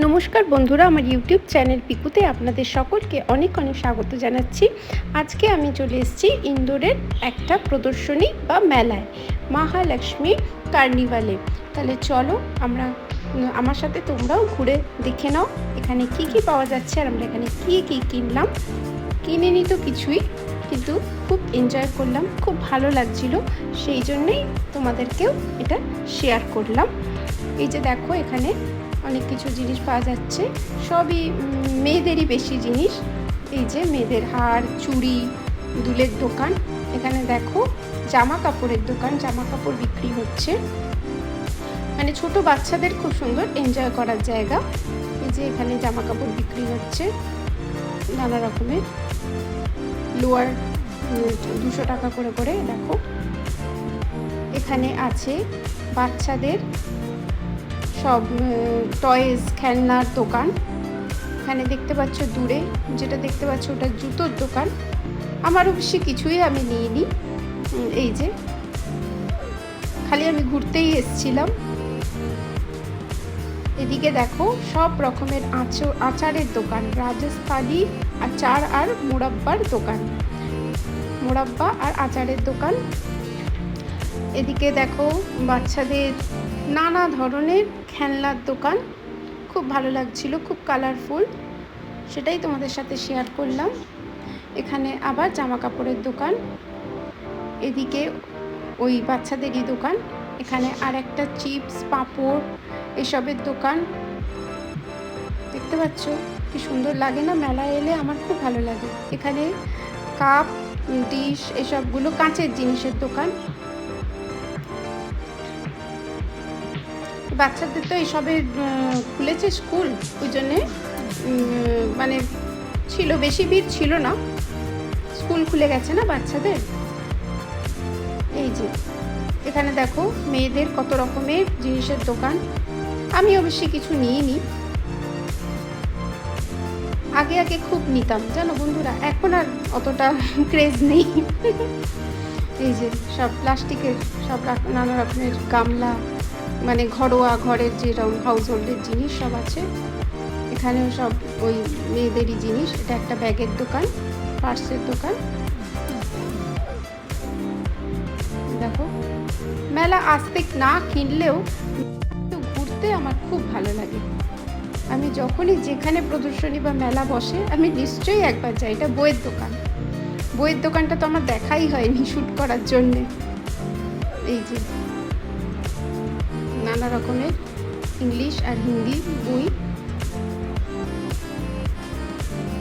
নমস্কার বন্ধুরা, আমার ইউটিউব চ্যানেল পিকুতে আপনাদের সকলকে অনেক অনেক স্বাগত জানাচ্ছি। আজকে আমি চলে এসেছি ইন্দোরের একটা প্রদর্শনী বা মেলায়, মহালক্ষ্মী কার্নিভালে। তাহলে চলো আমরা, আমার সাথে তোমরাও ঘুরে দেখে নাও, এখানে কি কি পাওয়া যাচ্ছে আর আমরা এখানে কি কি কিনলাম। কিনিনি তো কিছুই, কিন্তু খুব এনজয় করলাম, খুব ভালো লাগছিল, সেই জন্যেই তোমাদেরকেও এটা শেয়ার করলাম। এই যে দেখো এখানে অনেক কিছু জিনিস পাওয়া যাচ্ছে। সবই মেয়েদেরই বেশি জিনিস। এই যে মেয়েদের হার, চুড়ি, দুলের দোকান। এখানে দেখো জামা কাপড়ের দোকান জামা কাপড় বিক্রি হচ্ছে। মানে ছোট বাচ্চাদের খুব সুন্দর এনজয় করার জায়গা। এই যে এখানে জামা কাপড় বিক্রি হচ্ছে। নানা রকমের। লোয়ার দুশো টাকা করে করে, দেখো। এখানে আছে বাচ্চাদের সব টয়েস খেলনার দোকান। এখানে দেখতে পাচ্ছ দূরে, যেটা দেখতে পাচ্ছ ওটা জুতোর দোকান। আমার অবশ্যই কিছুই আমি নিয়ে নিই এই যে। খালি আমি ঘুরতেই এসছিলাম। এদিকে দেখো, সব রকমের আচর আচারের দোকান, রাজস্থানি আচার আর মোরাব্বার দোকান। মোরাব্বা আর আচারের দোকান। এদিকে দেখো, বাচ্চাদের নানা ধরনের খেলনার দোকান। খুব ভালো লাগছিল, খুব কালারফুল সেটাই তোমাদের সাথে শেয়ার করলাম। এখানে আবার জামা কাপড়ের দোকান। এদিকে ওই বাচ্চাদেরই দোকান। এখানে আর একটা চিপস, পাঁপড় এসবের দোকান। দেখতে পাচ্ছ, কি সুন্দর লাগে না? মেলায় এলে আমার খুব ভালো লাগে। এখানে কাপ ডিশ এসবগুলো কাঁচের জিনিসের দোকান। বাচ্চাদের তো এইসবে খুলেছে স্কুল, ওই জন্যে মানে ছিল, বেশি ভিড় ছিল না। স্কুল খুলে গেছে না বাচ্চাদের? এই যে, এখানে দেখো, মেয়েদের কত রকমের জিনিসের দোকান। আমি অবশ্যই কিছু নিইনি। আগে আগে খুব নিতাম, জানো বন্ধুরা, এখন আর অতটা ক্রেজ নেই। এই যে, সব প্লাস্টিকের সব নানা রকমের গামলা মানে ঘরোয়া ঘরের যে হাউস হোল্ডের জিনিস সব আছে। এখানেও সব ওই মেয়েদেরই জিনিস। এটা একটা ব্যাগের দোকান, পার্সের দোকান। দেখো, মেলা আসতে না কিনলেও ঘুরতে আমার খুব ভালো লাগে। আমি যখনই যেখানে প্রদর্শনী বা মেলা বসে, আমি নিশ্চয়ই একবার যাই। এটা বইয়ের দোকান। বইয়ের দোকানটা তো আমার দেখাই হয়নি শ্যুট করার জন্যে। এই যে নানা রকমের, ইংলিশ আর হিন্দি বই।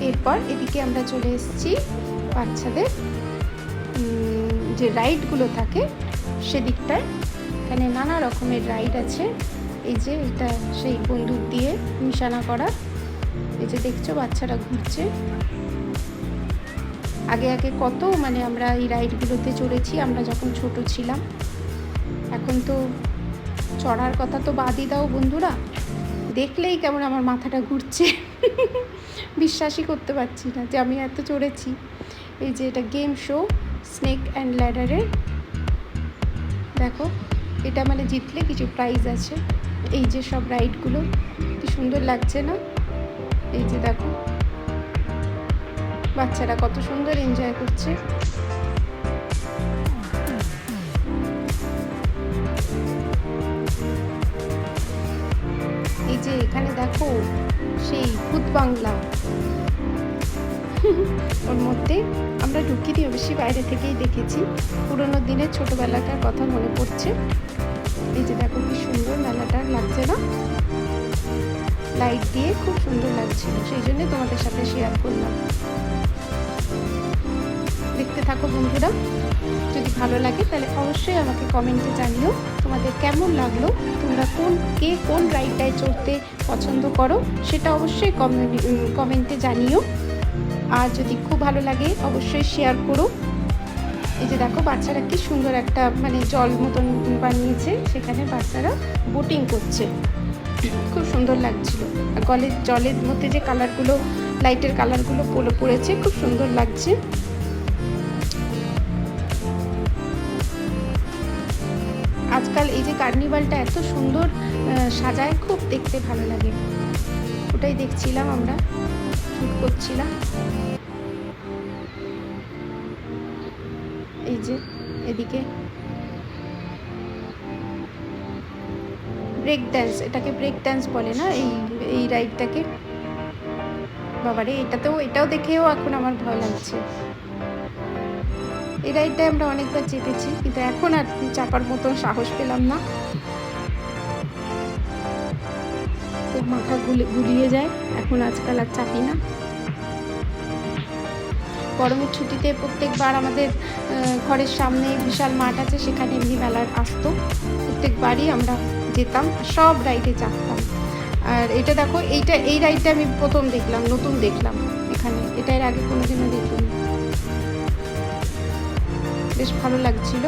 এরপর এদিকে আমরা চলে এসেছি বাচ্চাদের যে রাইডগুলো থাকে সেদিকটায়। এখানে নানা রকমের রাইড আছে। এই যে এটা সেই বন্দুক দিয়ে নিশানা করা। এই যে দেখছ বাচ্চারা ঘুরছে। আগে আগে কত মানে আমরা এই রাইডগুলোতে চড়েছি, আমরা যখন ছোট ছিলাম। এখন তো চড়ার কথা তো বাদই দাও বন্ধুরা। দেখলেই কেমন আমার মাথাটা ঘুরছে। বিশ্বাসই করতে পারছি না যে আমি এত চড়েছি। এই যে এটা গেম শো স্নেক অ্যান্ড ল্যাডারের দেখো, এটা মানে জিতলে কিছু প্রাইজ আছে। এই যে সব রাইডগুলো কি সুন্দর লাগছে না? এই যে দেখো, বাচ্চারা কত সুন্দর এনজয় করছে। যে এখানে দেখো সেই ভূত বাংলা। ওর মধ্যে আমরা ঢুকিনি অবশ্যই বাইরে থেকেই দেখেছি। পুরোনো দিনের ছোটবেলাকার কথা মনে পড়ছে। এই যে দেখো কি সুন্দর মেলাটা লাগছে না। লাইট দিয়ে খুব সুন্দর লাগছিল, সেই জন্য তোমাদের সাথে শেয়ার করলাম। দেখতে থাকো বন্ধুরা। যদি ভালো লাগে, তাহলে অবশ্যই আমাকে কমেন্টে জানিও। তোমাদের কেমন লাগল? তোমরা কোন, কে কোন রাইডটায় চড়তে পছন্দ করো, সেটা অবশ্যই কমেন্টে জানিও। আর যদি খুব ভালো লাগে, অবশ্যই শেয়ার করো। এই যে দেখো, বাচ্চারা কি সুন্দর একটা মানে জল মতন বানিয়েছে। সেখানে বাচ্চারা বোটিং করছে। খুব সুন্দর লাগছিল। আর গলের, জলের মধ্যে যে কালারগুলো লাইটের কালারগুলো পড়ে পড়েছে, খুব সুন্দর লাগছে। কার্নিভালটা এত সুন্দর সাজায়, খুব দেখতে ভালো লাগে। ওটাই দেখছিলাম আমরা শ্যুট করছিলাম। এই যে, এদিকে। ব্রেক ড্যান্স এটাকে ব্রেক ড্যান্স বলে না? এই এই রাইডটাকে বাবারে, এটাতেও, এটাও দেখেও এখন আমার ভয় লাগছে। এই রাইডটায় আমরা অনেকবার চেপেছি, কিন্তু এখন আর চাপার মতন সাহস পেলাম না। মাথা গুলি, গুলিয়ে যায়। এখন আজকাল আর চাপি না। গরমের ছুটিতে প্রত্যেকবার আমাদের ঘরের সামনে বিশাল মাঠ আছে, সেখানে এমনি মেলার আসতো। প্রত্যেকবারই আমরা যেতাম, সব রাইডে চাপতাম। আর এটা দেখো, এইটা, এই রাইডটা আমি প্রথম দেখলাম, নতুন দেখলাম এখানে। এটা এর আগে কোনোদিনও দেখিনি। বেশ ভালো লাগছিল।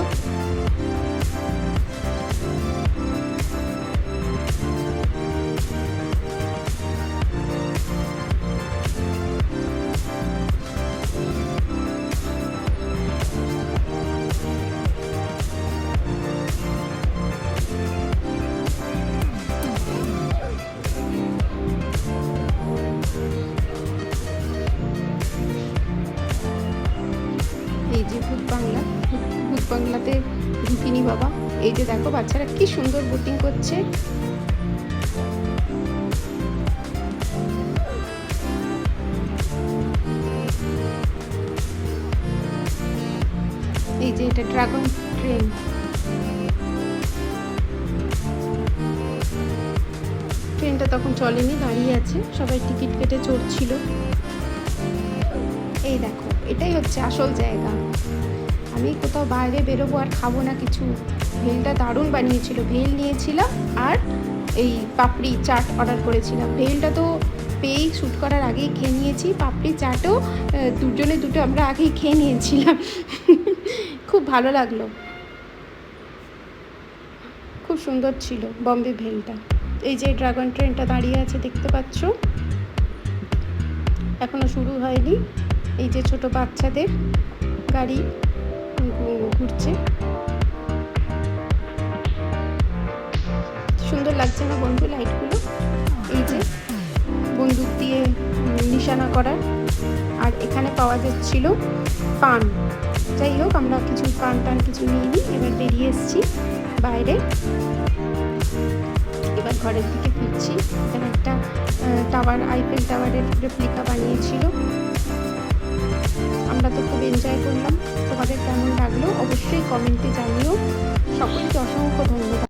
এই যে দেখো বাচ্চারা কি সুন্দর বোটিং করছে। এই যে এটা ড্রাগন ট্রেন ট্রেনটা তখন চলেনি, দাঁড়িয়ে আছে। সবাই টিকিট কেটে চড়ছিল। এই দেখো, এটাই হচ্ছে আসল জায়গা। আমি কোথাও বাইরে বেরোবো আর খাব না কিছু। ভেলটা দারুণ বানিয়েছিল, ভেল নিয়েছিলাম আর এই পাপড়ি চাট অর্ডার করেছিলাম। ভেলটা তো পেয়েই শ্যুট করার আগেই খেয়ে নিয়েছি, পাপড়ি চাটও দুজনে দুটো আমরা আগেই খেয়ে নিয়েছিলাম। খুব ভালো লাগল। খুব সুন্দর ছিল বম্বে ভেলটা। এই যে ড্রাগন ট্রেনটা দাঁড়িয়ে আছে, দেখতে পাচ্ছ? এখনও শুরু হয়নি। এই যে ছোট বাচ্চাদের গাড়ি ঘুরছে। সুন্দর লাগছে না বন্ধু লাইটগুলো? এই যে বন্দুক দিয়ে নিশানা করার। আর এখানে পাওয়া যাচ্ছিল পান। যাই হোক, আমরা কিছু পান টান কিছু নিয়ে নিই, এবার বেরিয়ে এসেছি বাইরে। এবার ঘরের দিকে ফিরছি। এখানে একটা টাওয়ার, আইফেল টাওয়ারের রেপ্লিকা বানিয়েছিল। আমরা তো খুব এনজয় করলাম। তোমাদের কেমন লাগল? অবশ্যই কমেন্টে জানিও। সকলকে অসংখ্য ধন্যবাদ।